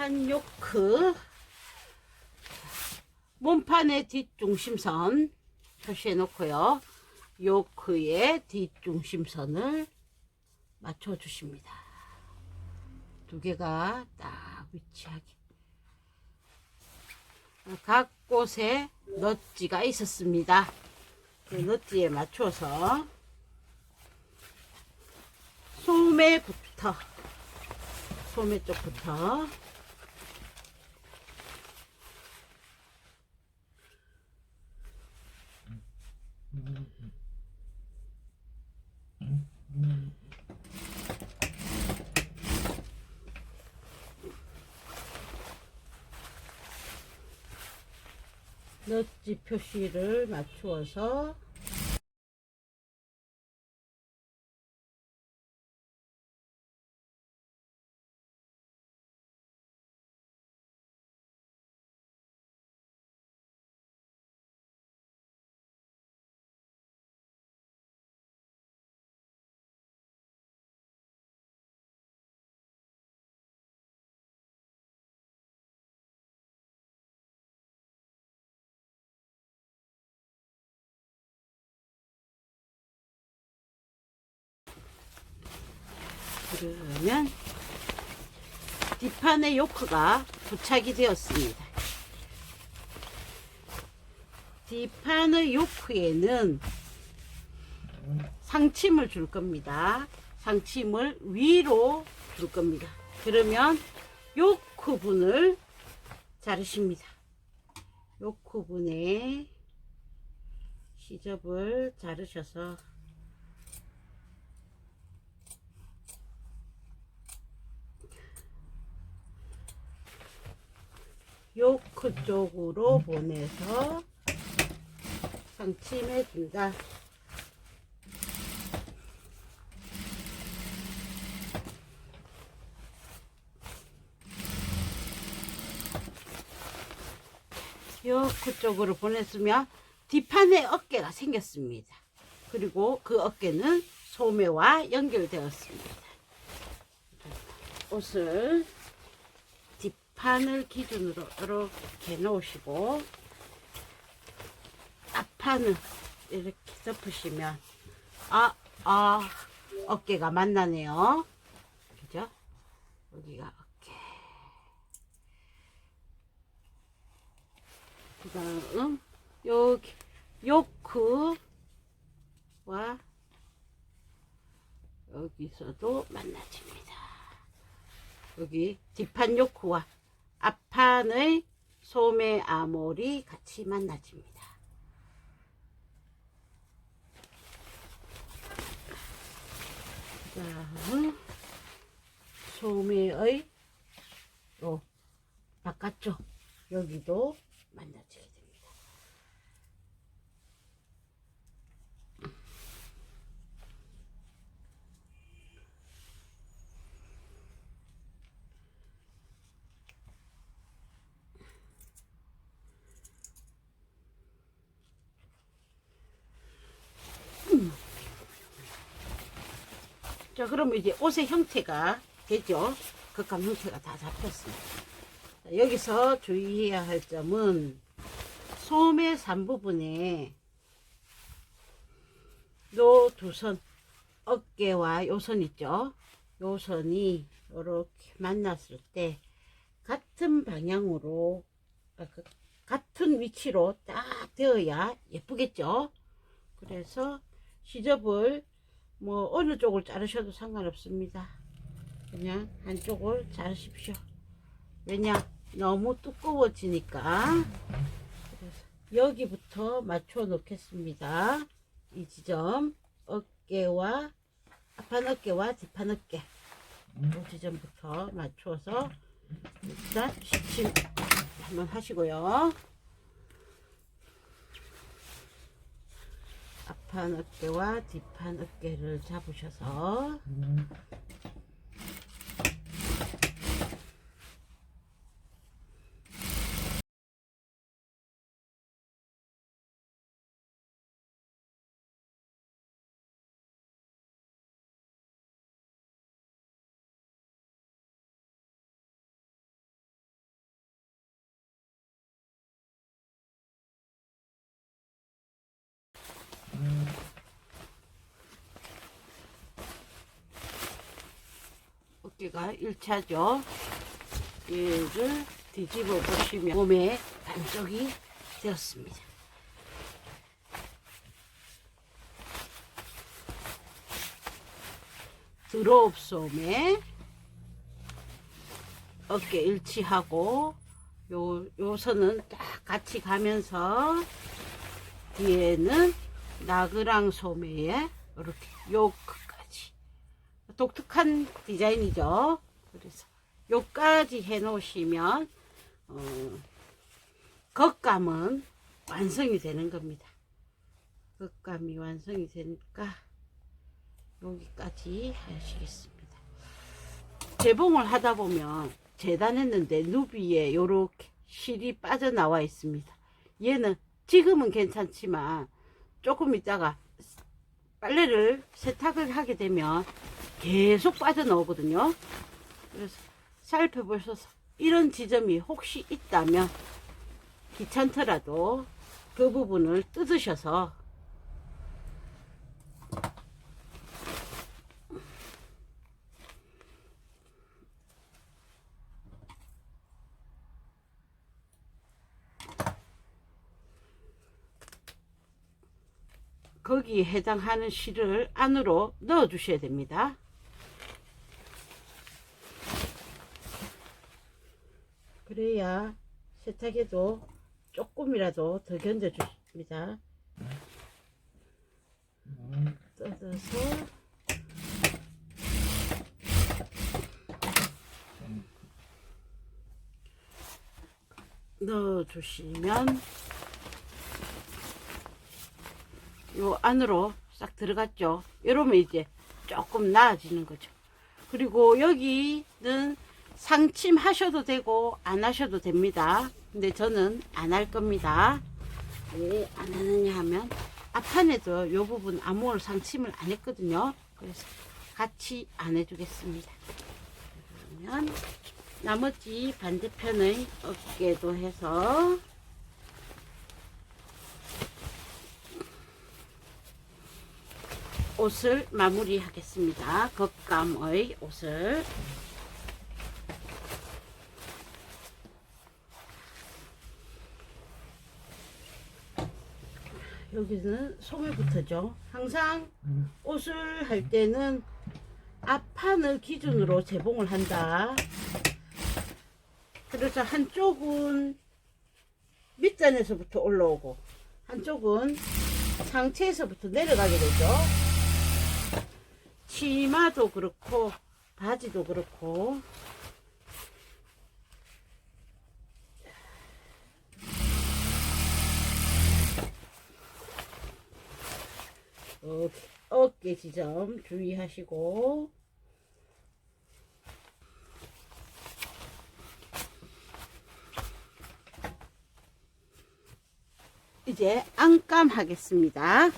뒷판 요크 몸판의 뒷중심선 표시해 놓고요. 요크의 뒷중심선을 맞춰 주십니다. 두 개가 딱 위치하게 각 곳에 넛지가 있었습니다. 그 넛지에 맞춰서 소매부터 소매 쪽부터 넛지 표시를 맞추어서 그러면 뒷판의 요크가 부착이 되었습니다. 뒷판의 요크에는 상침을 줄 겁니다. 상침을 위로 줄 겁니다. 그러면 요크 분을 자르십니다. 요크 분에 시접을 자르셔서 요크 쪽으로 보내서 상침해 준다. 요크 쪽으로 보냈으면 뒷판에 어깨가 생겼습니다. 그리고 그 어깨는 소매와 연결되었습니다. 옷을 뒷판을 기준으로 이렇게 놓으시고 앞판을 이렇게 덮으시면 아, 아 어깨가 만나네요. 그죠? 여기가 어깨. 그 다음 여기 요크와 여기서도 만나집니다. 여기 뒷판 요크와 앞판의 소매 아몰이 같이 만나집니다. 다음 소매의 요 바깥쪽 여기도 만나지게 됩니다. 자, 그러면 이제 옷의 형태가 되죠. 극감 형태가 다 잡혔습니다. 자, 여기서 주의해야 할 점은 소매 산 부분에 요 두 선, 어깨와 요 선 있죠. 요 선이 이렇게 만났을 때 같은 방향으로 아, 그 같은 위치로 딱 되어야 예쁘겠죠. 그래서 시접을 뭐 어느 쪽을 자르셔도 상관없습니다. 그냥 한쪽을 자르십시오. 왜냐 너무 두꺼워지니까. 여기부터 맞춰 놓겠습니다. 이 지점 어깨와 앞판 어깨와 뒷판 어깨 이 지점부터 맞춰서 일단 시침 한번 하시고요. 앞판 어깨와 뒷판 어깨를 잡으셔서 어깨가 1차죠. 얘를 뒤집어 보시면 몸에 반쪽이 되었습니다. 드롭 솜에 어깨 일치하고 요, 요 선은 딱 같이 가면서 뒤에는 나그랑 소매에 이렇게 요 독특한 디자인이죠. 그래서 요까지 해 놓으시면 어, 겉감은 완성이 되는 겁니다. 겉감이 완성이 되니까 여기까지 하시겠습니다. 재봉을 하다 보면 재단했는데 누비에 요렇게 실이 빠져나와 있습니다. 얘는 지금은 괜찮지만 조금 있다가 빨래를 세탁을 하게 되면 계속 빠져나오거든요. 그래서 살펴보셔서 이런 지점이 혹시 있다면 귀찮더라도 그 부분을 뜯으셔서 거기에 해당하는 실을 안으로 넣어 주셔야 됩니다. 그래야 세탁에도 조금이라도 더 견뎌줍니다. 뜯어서 넣어주시면 요 안으로 싹 들어갔죠. 이러면 이제 조금 나아지는 거죠. 그리고 여기는 상침 하셔도 되고 안 하셔도 됩니다. 근데 저는 안 할 겁니다. 왜 안 하느냐 하면 앞판에도 요 부분 암홀 상침을 안 했거든요. 그래서 같이 안 해주겠습니다. 그러면 나머지 반대편의 어깨도 해서 옷을 마무리하겠습니다. 겉감의 옷을 여기는 소매부터죠. 항상 옷을 할 때는 앞판을 기준으로 재봉을 한다. 그래서 한쪽은 밑단에서부터 올라오고 한쪽은 상체에서부터 내려가게 되죠. 치마도 그렇고 바지도 그렇고 어, 어깨 지점 주의하시고 이제 안감 하겠습니다.